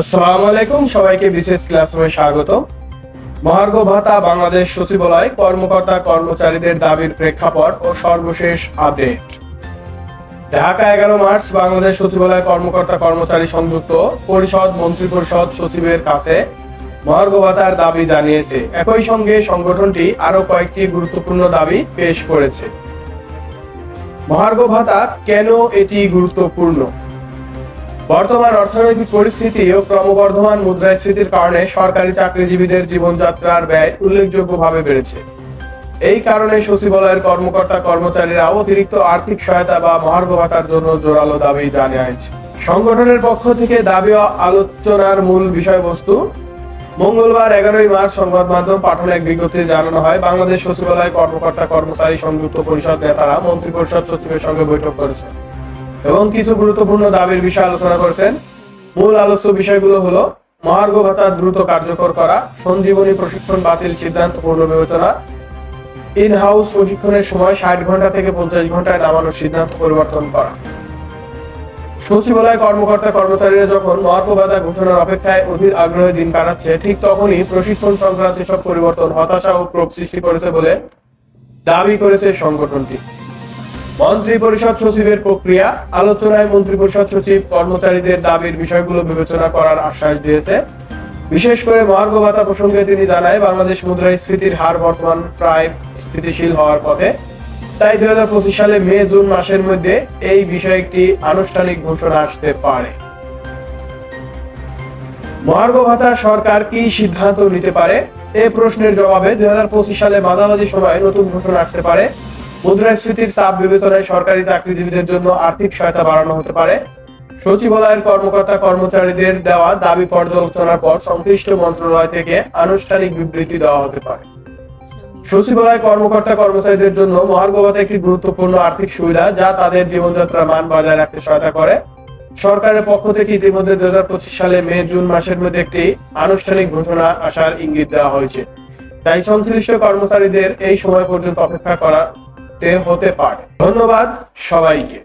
আসসালামু আলাইকুম, সবাইকে বিশেষ ক্লাসরুমে স্বাগত। মহার্ঘ ভাতা বাংলাদেশ সচিবালয় কর্মকর্তা কর্মচারীদের দাবির প্রেক্ষাপট ও সর্বশেষ আপডেট। ঢাকা এগারো মার্চ, বাংলাদেশ সচিবালয় কর্মকর্তা কর্মচারী সংযুক্ত পরিষদ মন্ত্রী পরিষদ সচিবের কাছে মহার্ঘ ভাতার দাবি জানিয়েছে। একই সঙ্গে সংগঠনটি আরও কয়েকটি গুরুত্বপূর্ণ দাবি পেশ করেছে। মহার্ঘ ভাতা কেন এটি গুরুত্বপূর্ণ? বর্তমান অর্থনৈতিক পরিস্থিতি ও ক্রমবর্ধমান মুদ্রাস্ফীতির কারণে সরকারি চাকরিজীবীদের জীবনযাত্রার ব্যয় উল্লেখযোগ্যভাবে বেড়েছে। এই কারণে সচিবালয়ের কর্মকর্তা কর্মচারীরা অতিরিক্ত আর্থিক সহায়তা বা মহার্ঘ ভাতার জন্য জোরালো দাবি জানিয়েছে। সংগঠনের পক্ষ থেকে দাবি ও আলোচনার মূল বিষয়বস্তু, মঙ্গলবার এগারোই মার্চ সংবাদ মাধ্যম পাঠানো এক বিজ্ঞপ্তিতে জানানো হয়, বাংলাদেশ সচিবালয় কর্মকর্তা কর্মচারী সংযুক্ত পরিষদ নেতারা মন্ত্রী পরিষদ সচিবের সঙ্গে বৈঠক করেছে এবং কিছু গুরুত্বপূর্ণ দাবির বিষয়ে আলোচনা করেছেন। মূল আলোচ্য বিষয়গুলো হলো মহার্ঘ ভাতা দ্রুত কার্যকর করা, সঞ্জীবনী প্রশিক্ষণ বাতিল, সিদ্ধান্ত পুনর্বিবেচনা ইন হাউস প্রশিক্ষণের সময় ষাট ঘণ্টা থেকে পঞ্চাশ ঘন্টায় নামানোর সিদ্ধান্ত পরিবর্তন করা। সচিবালয় কর্মকর্তা কর্মচারীরা যখন মহার্ঘ ভাতা ঘোষণার অপেক্ষায় অধীর আগ্রহে দিন কাটাচ্ছে, ঠিক তখনই প্রশিক্ষণ সংক্রান্ত সব পরিবর্তন হতাশা ও ক্ষোভ সৃষ্টি করেছে বলে দাবি করেছে সংগঠনটি। মন্ত্রী পরিষদ সচিবের প্রক্রিয়া, আলোচনায় মন্ত্রী পরিষদ সচিব কর্মচারীদের দাবির বিষয়গুলো বিবেচনা করার আশ্বাস দিয়েছে। বিশেষ করে মহার্ঘ ভাতা প্রসঙ্গে তিনি জানায়, বাংলাদেশ মুদ্রাস্ফীতির হার বর্তমান প্রায় স্থিতিশীল হওয়ার পথে। তাই দুই হাজার পঁচিশ সালে মে, জুন মাসের মধ্যে এই বিষয়ে একটি আনুষ্ঠানিক ঘোষণা আসতে পারে। মহার্ঘ ভাতা সরকার কি সিদ্ধান্ত নিতে পারে? এ প্রশ্নের জবাবে দুই হাজার পঁচিশ সালে মাঝামাঝি সময়ে নতুন ঘোষণা আসতে পারে। মুদ্রাস্ফীতির চাপ বিবেচনায় সরকারি চাকরিজীবীদের জন্য আর্থিক সহায়তা বাড়ানো হতে পারে। সচিবালয়ের কর্মকর্তা কর্মচারীদের দেওয়া দাবি পর্যালোচনার পর সংশ্লিষ্ট মন্ত্রণালয় থেকে আনুষ্ঠানিক বিবৃতি দেওয়া হতে পারে। সচিবালয় কর্মকর্তা কর্মচারীদের জন্য একটি গুরুত্বপূর্ণ আর্থিক সুবিধা যা তাদের জীবনযাত্রার মান বজায় রাখতে সহায়তা করে। সরকারের পক্ষ থেকে ইতিমধ্যে দুই হাজার পঁচিশ সালে মে, জুন মাসের মধ্যে একটি আনুষ্ঠানিক ঘোষণা আসার ইঙ্গিত দেওয়া হয়েছে। তাই সংশ্লিষ্ট কর্মচারীদের এই সময় পর্যন্ত অপেক্ষা করাতে হতে পারে। ধন্যবাদ সবাইকে।